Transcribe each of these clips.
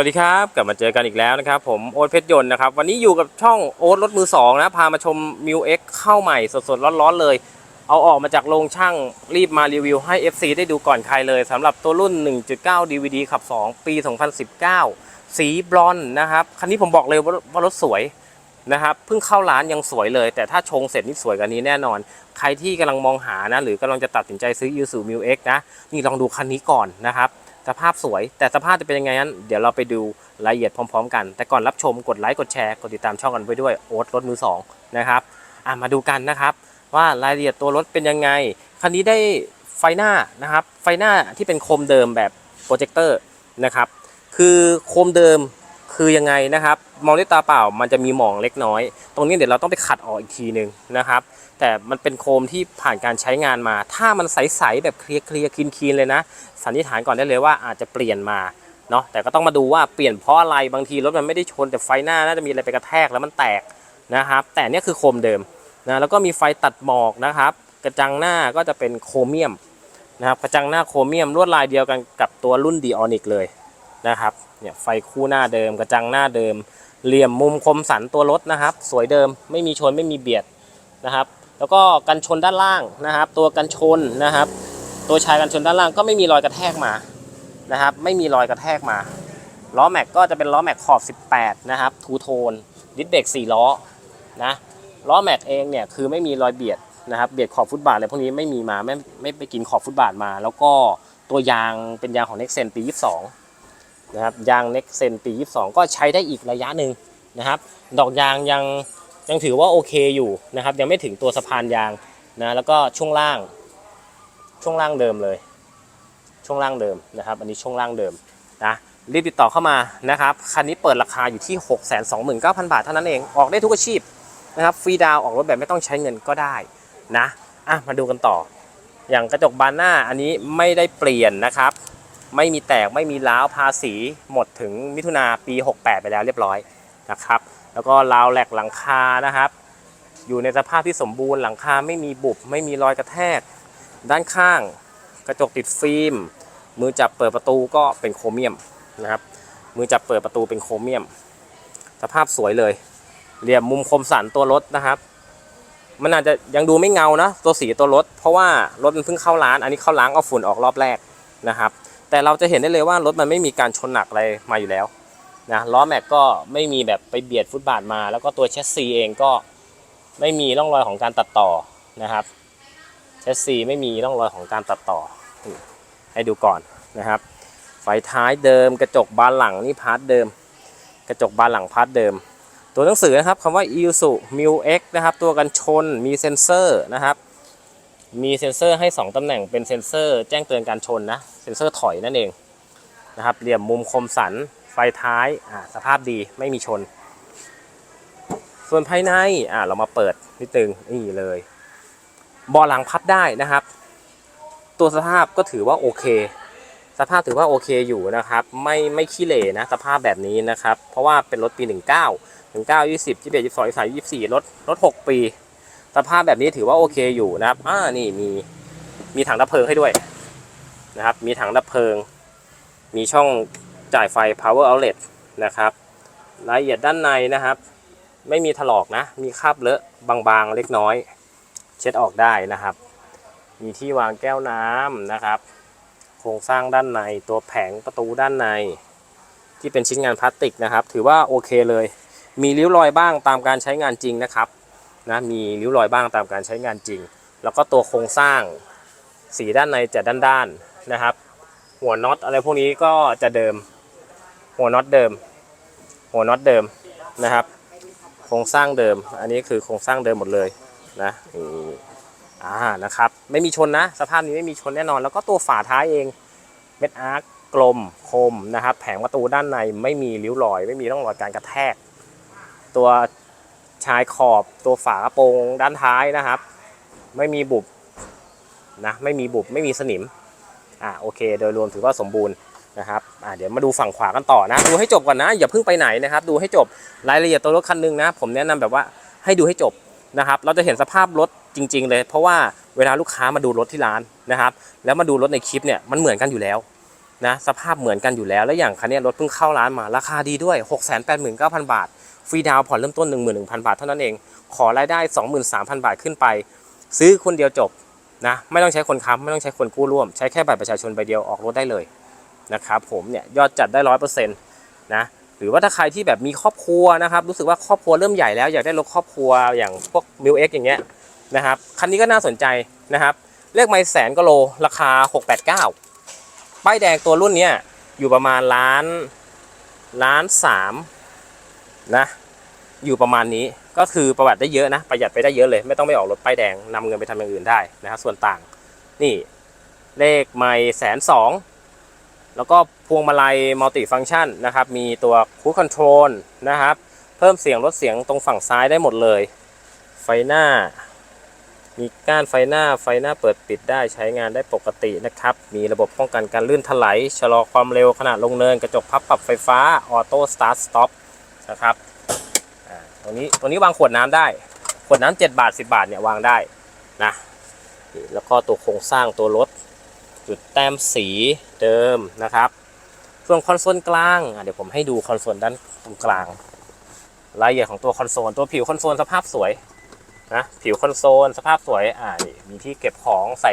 วัสดีครับกลับมาเจอกันอีกแล้วนะครับ ผมโอ๊ตเพชรยนต์นะครับ วันนี้อยู่กับช่องโอ๊ตรถมือสองนะพามาชมมิวเอ็กเข้าใหม่สดๆร้อนๆเลย เอาออกมาจากโรงช่างรีบมารีวิวให้ FC ได้ดูก่อนใครเลยสำหรับตัวรุ่น 1.9 DVD ขับ 2 ปี 2019 สีบลอนด์นะครับ คันนี้ผมบอกเลยว่ารถสวยนะครับเพิ่งเข้าร้านยังสวยเลย แต่ถ้าชงเสร็จนี่สวยกว่านี้แน่นอน ใครที่กำลังมองหานะหรือกำลังจะตัดสินใจซื้อ i s u m i x นะนี่ลองดูคันนี้ก่อนนะครับ สภาพสวย แต่สภาพจะเป็นยังไงนั้น เดี๋ยวเราไปดูรายละเอียดพร้อม ๆ กัน แต่ก่อนรับชมกดไลค์กดแชร์กดติดตามช่องกันไปด้วยโอ๊ตรถมือสองนะครับอะมาดูกันนะครับ ว่ารายละเอียดตัวรถเป็นยังไงคันนี้ได้ไฟหน้านะครับไฟหน้าที่เป็นโคมเดิมแบบโปรเจคเตอร์นะครับคือโคมเดิม คือยังไงนะครับ มองด้วยตาเปล่ามันจะมีหมองเล็กน้อย ตรงนี้เดี๋ยวเราต้องไปขัดออกอีกทีหนึ่งนะครับ แต่มันเป็นโคมที่ผ่านการใช้งานมา ถ้ามันใสๆแบบเคลียร์เคลียร์คลีนคีนเลยนะ สันนิษฐานก่อนได้เลยว่าอาจจะเปลี่ยนมาเนาะแต่ก็ต้องมาดูว่าเปลี่ยนเพราะอะไรบางทีรถมันไม่ได้ชนแต่ไฟหน้าน่าจะมีอะไรไปกระแทกแล้วมันแตกนะครับ แต่เนี่ยคือโคมเดิมนะแล้วก็มีไฟตัดหมอกนะครับ กระจังหน้าก็จะเป็นโครเมียมนะครับกระจังหน้าโครเมียมลวดลายเดียวกันกับตัวรุ่นดีออนิกเลย นะครับเนี่ยไฟคู่หน้าเดิมกระจังหน้าเดิม เหลี่ยมมุมคมสันตัวรถนะครับ สวยเดิมไม่มีชนไม่มีเบียดนะครับ แล้วก็กันชนด้านล่างนะครับ ตัวกันชนนะครับ ตัวชายกันชนด้านล่างก็ไม่มีรอยกระแทกมานะครับ ไม่มีรอยกระแทกมาล้อแม็กก็จะเป็นล้อแม็กขอบ 18 นะครับทูโทนดิสเบรก4ล้อนะล้อแม็กเองเนี่ยคือไม่มีรอยเบียดนะครับเบียดขอบฟุตบาทอะไรพวกนี้ไม่มีมาไม่ไม่ไปกินขอบฟุตบาทมา แล้วก็ตัวยางเป็นยางของ Nexen ปี 22 นะครับยาง Nexen ปี 22 ก็ใช้ได้อีกระยะหนึ่งนะครับ ดอกยางยังยังถือว่าโอเคอยู่นะครับ ยังไม่ถึงตัวสะพานยางนะแล้วก็ช่วงล่างช่วงล่างเดิมเลย ช่วงล่างเดิมนะครับ อันนี้ช่วงล่างเดิมนะรีบติดต่อเข้ามานะครับคันนี้เปิดราคาอยู่ที่ 629,000 บาทเท่านั้นเองออกได้ทุกอาชีพนะครับฟรีดาวออกรถแบบไม่ต้องใช้เงินก็ได้นะอะมาดูกันต่อ อย่างกระจกบานหน้าอันนี้ไม่ได้เปลี่ยนนะครับ ไม่มีแตกไม่มีล้าวภาษีหมดถึงมิถุนาปี 68 ไปแล้วเรียบร้อยนะครับ แล้วก็ราวแหลกหลังคานะครับ อยู่ในสภาพที่สมบูรณ์หลังคาไม่มีบุบไม่มีรอยกระแทก ด้านข้าง กระจกติดฟิล์มมือจับเปิดประตูก็เป็นโครเมียมนะครับ มือจับเปิดประตูเป็นโครเมียม สภาพสวยเลย เหลี่ยมมุมคมสันตัวรถนะครับมันอาจจะยังดูไม่เงานะตัวสีตัวรถ เพราะว่ารถมันเพิ่งเข้าร้าน อันนี้เข้าล้างเอาฝุ่นออกรอบแรกนะครับ แต่เราจะเห็นได้เลยว่ารถมันไม่มีการชนหนักอะไรมาอยู่แล้วนะล้อแม็กก็ไม่มีแบบไปเบียดฟุตบาทมา แล้วก็ตัวแชสซีเองก็ไม่มีร่องรอยของการตัดต่อนะครับแชสซีไม่มีร่องรอยของการตัดต่อ ให้ดูก่อนนะครับ ไฟท้ายเดิม กระจกบานหลังนี่พาร์ทเดิม กระจกบานหลังพาร์ทเดิม ตัวหนังสือนะครับคำว่า i u s u m u x นะครับ ตัวกันชนมีเซ็นเซอร์นะครับ มีเซ็นเซอร์ให้ 2 ตำแหน่งเป็นเซ็นเซอร์แจ้งเตือนการชนนะ เซ็นเซอร์ถอยนั่นเองนะครับ เหลี่ยมมุมคมสัน ไฟท้ายอ่าสภาพดีไม่มีชน ส่วนภายในอ่าเรามาเปิดนิดนึงนี่เลยเบาะหลังพับได้นะครับ ตัวสภาพก็ถือว่าโอเค สภาพถือว่าโอเคอยู่นะครับ ไม่ไม่ขี้เหร่นะสภาพแบบนี้นะครับ เพราะว่าเป็นรถปี 19 19 20 21 22 23 24รถรถ6ปี สภาพแบบนี้ถือว่าโอเคอยู่นะครับอ่านี่มีมีถังดับเพลิงให้ด้วยนะครับ มีถังดับเพลิง มีช่องจ่ายไฟ power outlet นะครับ รายละเอียดด้านในนะครับ ไม่มีถลอกนะ มีคราบเลอะบางๆเล็กน้อย เช็ดออกได้นะครับ มีที่วางแก้วน้ำนะครับ โครงสร้างด้านในตัวแผงประตูด้านใน ที่เป็นชิ้นงานพลาสติกนะครับ ถือว่าโอเคเลย มีริ้วรอยบ้างตามการใช้งานจริงนะครับ นะมีริ้วรอยบ้างตามการใช้งานจริง แล้วก็ตัวโครงสร้างสีด้านในจะด้านๆนะครับ หัวน็อตอะไรพวกนี้ก็จะเดิม หัวน็อตเดิม หัวน็อตเดิมนะครับ โครงสร้างเดิม อันนี้คือโครงสร้างเดิมหมดเลยนะอ่านะครับ ไม่มีชนนะ สภาพนี้ไม่มีชนแน่นอน แล้วก็ตัวฝาท้ายเองเม็ดอาร์คกลมคมนะครับ แผงประตูด้านในไม่มีริ้วรอย ไม่มีร่องรอยการกระแทก ตัว ชายขอบตัวฝากระโปรงด้านท้ายนะครับ ไม่มีบุบนะไม่มีบุบไม่มีสนิมอ่าโอเค โดยรวมถือว่าสมบูรณ์นะครับอ่าเดี๋ยวมาดูฝั่งขวากันต่อนะ ดูให้จบก่อนนะ อย่าเพิ่งไปไหนนะครับ ดูให้จบรายละเอียดตัวรถคันหนึงนะ ผมแนะนำแบบว่าให้ดูให้จบนะครับ เราจะเห็นสภาพรถจริง ๆ เลย เพราะว่าเวลาลูกค้ามาดูรถที่ร้านนะครับ แล้วมาดูรถในคลิปเนี่ยมันเหมือนกันอยู่แล้วนะสภาพเหมือนกันอยู่แล้ว และอย่างคันนี้รถเพิ่งเข้าร้านมาราคาดีด้วย 689,000 บาท ฟรีดาวน์ผ่อนเริ่มต้น 11,000 บาทเท่านั้นเอง ขอรายได้ 23,000 บาทขึ้นไป ซื้อคนเดียวจบนะไม่ต้องใช้คนค้ำไม่ต้องใช้คนกู้ร่วม ใช้แค่บัตรประชาชนใบเดียวออกรถได้เลยนะครับผมเนี่ยยอดจัดได้ร้อยเปอร์เซ็นต์นะหรือว่าถ้าใครที่แบบมีครอบครัวนะครับรู้สึกว่าครอบครัวเริ่มใหญ่แล้วอยากได้รถครอบครัวอย่างพวกมิวเอ็กอย่างเงี้ยนะครับคันนี้ก็น่าสนใจนะครับเลขไม่แสนกว่าโลราคา 689ป้ายแดงตัวรุ่นเนี้ยอยู่ประมาณล้านล้านสาม นะ อยู่ประมาณนี้ก็คือประวัติได้เยอะนะ ประหยัดไปได้เยอะเลย ไม่ต้องไปออกรถป้ายแดงนำเงินไปทำอย่างอื่นได้นะครับส่วนต่างนี่เลขไม่แสนสองแล้วก็พวงมาลัยมัลติฟัง c t ชันนะครับ มีตัวคู i คอนโทรลนะครับ เพิ่มเสียงลดเสียงตรงฝั่งซ้ายได้หมดเลย ไฟหน้า มีก้านไฟหน้าไฟหน้าเปิดปิดได้ใช้งานได้ปกตินะครับ มีระบบป้องกันการลื่นถลายชะลอความเร็วขณะลงเนิน กระจกพับปรับไฟฟ้าออโต้สตาร์ทสต็อป นะครับอ่าตรงนี้ตรงนี้วางขวดน้ำได้ ขวดน้ำ7บาท 10 บาทเนี่ยวางได้นะนี่แล้วก็ตัวโครงสร้างตัวรถจุดแต้มสีเดิมนะครับ ส่วนคอนโซลกลางอะเดี๋ยวผมให้ดูคอนโซลด้านตรงกลางรายละเอียดของตัวคอนโซลตัวผิวคอนโซลสภาพสวยนะผิวคอนโซลสภาพสวยอ่านี่มีที่เก็บของใส่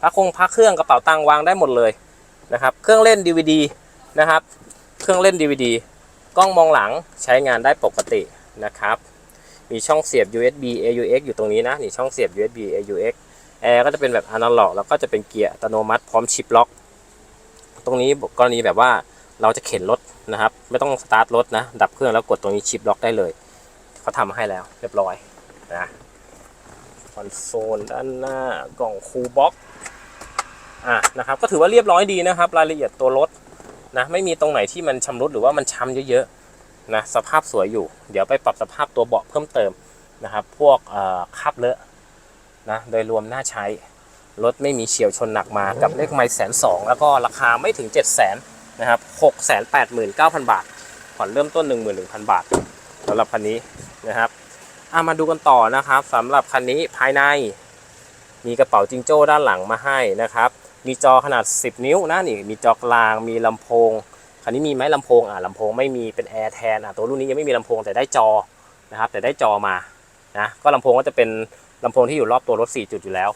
พระคงพระเครื่องกระเป๋าตังค์วางได้หมดเลยนะครับ เครื่องเล่น DVD นะครับ เครื่องเล่น DVD กล้องมองหลังใช้งานได้ปกตินะครับ มีช่องเสียบ USB AUX อยู่ตรงนี้นะ นี่ช่องเสียบ USB AUX แอร์ก็จะเป็นแบบอนาล็อกแล้วก็จะเป็นเกียร์อัตโนมัติพร้อมชิปล็อก ตรงนี้กรณีแบบว่าเราจะเข็นรถนะครับ ไม่ต้องสตาร์ทรถนะ ดับเครื่องแล้วกดตรงนี้ชิปล็อกได้เลยเขาทำมาให้แล้วเรียบร้อยนะคอนโซลด้านหน้ากล่องคูลบ็อกอะนะครับก็ถือว่าเรียบร้อยดีนะครับ รายละเอียดตัวรถ นะไม่มีตรงไหนที่มันชำรุดหรือว่ามันช้ำเยอะๆนะสภาพสวยอยู่ เดี๋ยวไปปรับสภาพตัวเบาะเพิ่มเติมนะครับ พวกคาบเลอะนะโดยรวมน่าใช้รถไม่มีเฉียวชนหนักมากับเลขไม่แสนสองแล้วก็ราคาไม่ถึง 7 0 0 0 0นนะครับหกแสนแปดหมื่นเก้าพันบาทผ่อนเริ่มต้น 1 1 0 0 0 บาทสำหรับคันนี้นะครับอะมาดูกันต่อนะครับสำหรับคันนี้ภายในมีกระเป๋าจิงโจ้ด้านหลังมาให้นะครับ มีจอขนาด 10 นิ้วนะนี่มีจอกลางมีลำโพงคันนี้มีไหมลำโพงอะลำโพงไม่มีเป็นแอร์แทนอะตัวรุ่นนี้ยังไม่มีลำโพงแต่ได้จอนะครับแต่ได้จอมานะก็ลำโพงก็จะเป็นลำโพงที่อยู่รอบตัวรถ 4 จุดอยู่แล้ว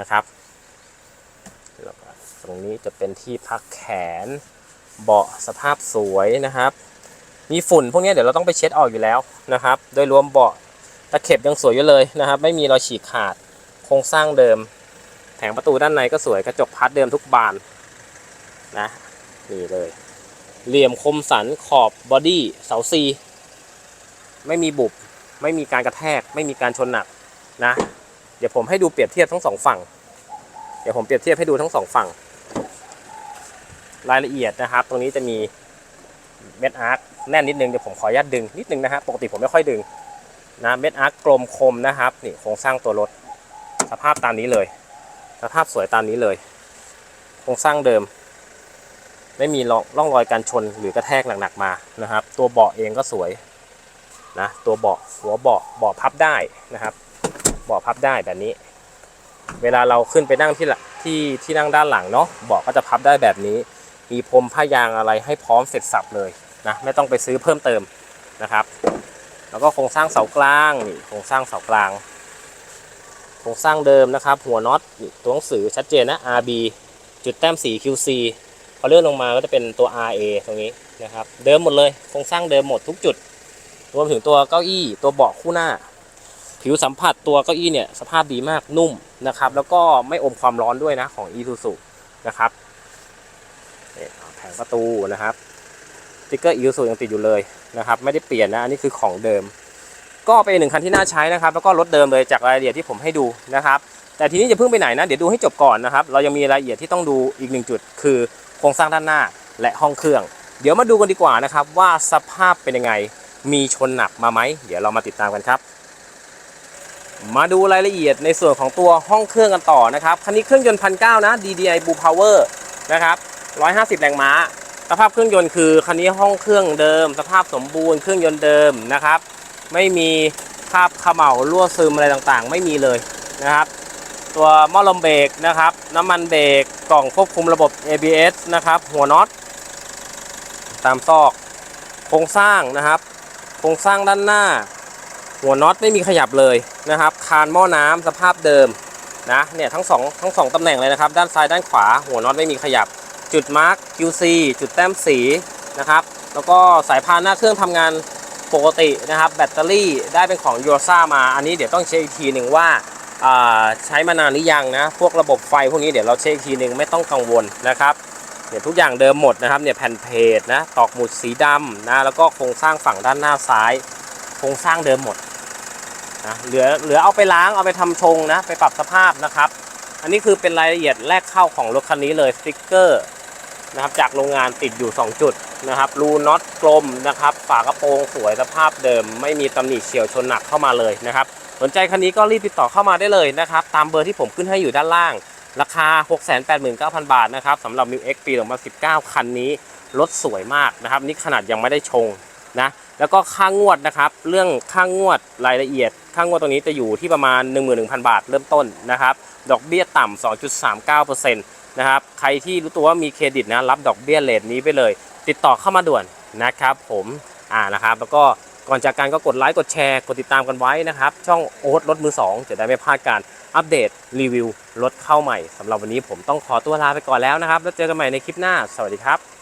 นะครับตรงนี้จะเป็นที่พักแขนเบาะสภาพสวยนะครับ มีฝุ่นพวกนี้เดี๋ยวเราต้องไปเช็ดออกอยู่แล้วนะครับ โดยรวมเบาะตะเข็บยังสวยอยู่เลยนะครับ ไม่มีรอยฉีกขาดโครงสร้างเดิม แผงประตูด้านในก็สวยกระจกพัดเดิมทุกบานนะนี่เลย เหลี่ยมคมสันขอบบอดี้เสาซีไม่มีบุบ ไม่มีการกระแทก ไม่มีการชนหนักนะ เดี๋ยวผมให้ดูเปรียบเทียบทั้งสองฝั่ง เดี๋ยวผมเปรียบเทียบให้ดูทั้งสองฝั่ง รายละเอียดนะครับ ตรงนี้จะมีเม็ดอาร์คแน่นนิดนึงเดี๋ยวผมขออนุญาตดึงนิดนึงนะครับปกติผมไม่ค่อยดึงนะเม็ดอาร์คกลมคมนะครับนี่โครงสร้างตัวรถสภาพตามนี้เลย สภาพสวยตามนี้เลย โครงสร้างเดิม ไม่มีร่องรอยการชนหรือกระแทกหนักๆมานะครับ ตัวเบาะเองก็สวยนะตัวเบาะหัวเบาะเบาะพับได้นะครับ เบาะพับได้แบบนี้ เวลาเราขึ้นไปนั่งที่ลังที่ที่นั่งด้านหลังเนาะเบาะก็จะพับได้แบบนี้ มีพรมผ้ายางอะไรให้พร้อมเสร็จสับเลยนะไม่ต้องไปซื้อเพิ่มเติมนะครับ แล้วก็โครงสร้างเสากลางนี่โครงสร้างเสากลาง รงสร้างเดิมนะครับ หัวน็อตตัวหนังสือชัดเจนนะ RB จุดแต้มสี QC พอเลื่อนลงมาก็จะเป็นตัว RA ตรงนี้นะครับ เดิมหมดเลยโครงสร้างเดิมหมดทุกจุด รวมถึงตัวเก้าอี้ตัวเบาะคู่หน้า ผิวสัมผัสตัวเก้าอี้เนี่ยสภาพดีมากนุ่มนะครับ แล้วก็ไม่อมความร้อนด้วยนะของ e s u s u นะครับแผงประตูนะครับสติ๊กเกอร์ e s u s u ยังติดอยู่เลยนะครับ ไม่ได้เปลี่ยนนะอันนี้คือของเดิม ก็เป็นหนึ่งคันที่น่าใช้นะครับ แล้วก็รถเดิมเลยจากรายละเอียดที่ผมให้ดูนะครับ แต่ทีนี้อย่าเพิ่งไปไหนนะ เดี๋ยวดูให้จบก่อนนะครับ เรายังมีรายละเอียดที่ต้องดูอีกหนึ่งจุด คือโครงสร้างด้านหน้าและห้องเครื่อง เดี๋ยวมาดูกันดีกว่านะครับว่าสภาพเป็นยังไง มีชนหนักมาไหม เดี๋ยวเรามาติดตามกันครับ มาดูรายละเอียดในส่วนของตัวห้องเครื่องกันต่อนะครับ คันนี้เครื่องยนต์พันเก้านะ DDI Blue Power นะครับ150 แรงม้า สภาพเครื่องยนต์คือคันนี้ห้องเครื่องเดิม สภาพสมบูรณ์เครื่องยนต์เดิมนะครับ ไม่มีคราบเขม่ารั่วซึมอะไรต่างๆ ไม่มีเลยนะครับ ตัวหม้อลมเบรกนะครับ น้ำมันเบรกกล่องควบคุมระบบ ABS นะครับ หัวน็อตตามซอก โครงสร้างนะครับ โครงสร้างด้านหน้า หัวน็อตไม่มีขยับเลยนะครับ คานหม้อน้ำสภาพเดิมนะเนี่ยทั้งสองทั้งสองตำแหน่งเลยนะครับ ด้านซ้ายด้านขวา หัวน็อตไม่มีขยับ จุดมาร์ก QC จุดแต้มสีนะครับ แล้วก็สายพานหน้าเครื่องทำงาน ปกตินะครับแบตเตอรี่ได้เป็นของยูซ่ามา อันนี้เดี๋ยวต้องเช็คอีกทีหนึ่งว่าาใช้มานานหรือยังนะ พวกระบบไฟพวกนี้เดี๋ยวเราเช็คอีกทีหนึ่งไม่ต้องกังวลนะครับเนี่ยทุกอย่างเดิมหมดนะครับเนี่ยแผ่นเพจนะตอกหมุดสีดำนะแล้วก็โครงสร้างฝั่งด้านหน้าซ้าย โครงสร้างเดิมหมดนะเหลือเหลือเอาไปล้างเอาไปทำชงนะไปปรับสภาพนะครับ อันนี้คือเป็นรายละเอียดแรกเข้าของรถคันนี้เลยสติ๊กเกอร์นะครับจากโรงงานติดอยู่ 2 จุด นะครับรูน็อตกลมนะครับฝากระโปรงสวยสภาพเดิม ไม่มีตำหนิเฉียวชนหนักเข้ามาเลยนะครับสนใจคันนี้ก็รีบติดต่อเข้ามาได้เลยนะครับตามเบอร์ที่ผมขึ้นให้อยู่ด้านล่าง ราคา 689,000 บาทนะครับสำหรับ m ิ x ปี 2019 คันนี้รถสวยมากนะครับนี่ขนาดยังไม่ได้ชงนะแล้วก็ค่างวดนะครับ เรื่องค่างวดรายละเอียด ค่างวดตรงนี้จะอยู่ที่ประมาณ 11,000 บาท เริ่มต้นนะครับ ดอกเบี้ยต่ำ2.39%นะครับ ใครที่รู้ตัวว่ามีเครดิตนะรับดอกเบี้ยเลทนี้ไปเลย ติดต่อเข้ามาด่วนนะครับ ผมอ่านะครับ แล้วก็ก่อนจากการก็กดไลค์กดแชร์กดติดตามกันไว้นะครับ ช่องโอ๊ตรถมือสองจะได้ไม่พลาดการอัปเดตรีวิวรถเข้าใหม่สำหรับวันนี้ผมต้องขอตัวลาไปก่อนแล้วนะครับ แล้วเจอกันใหม่ในคลิปหน้า สวัสดีครับ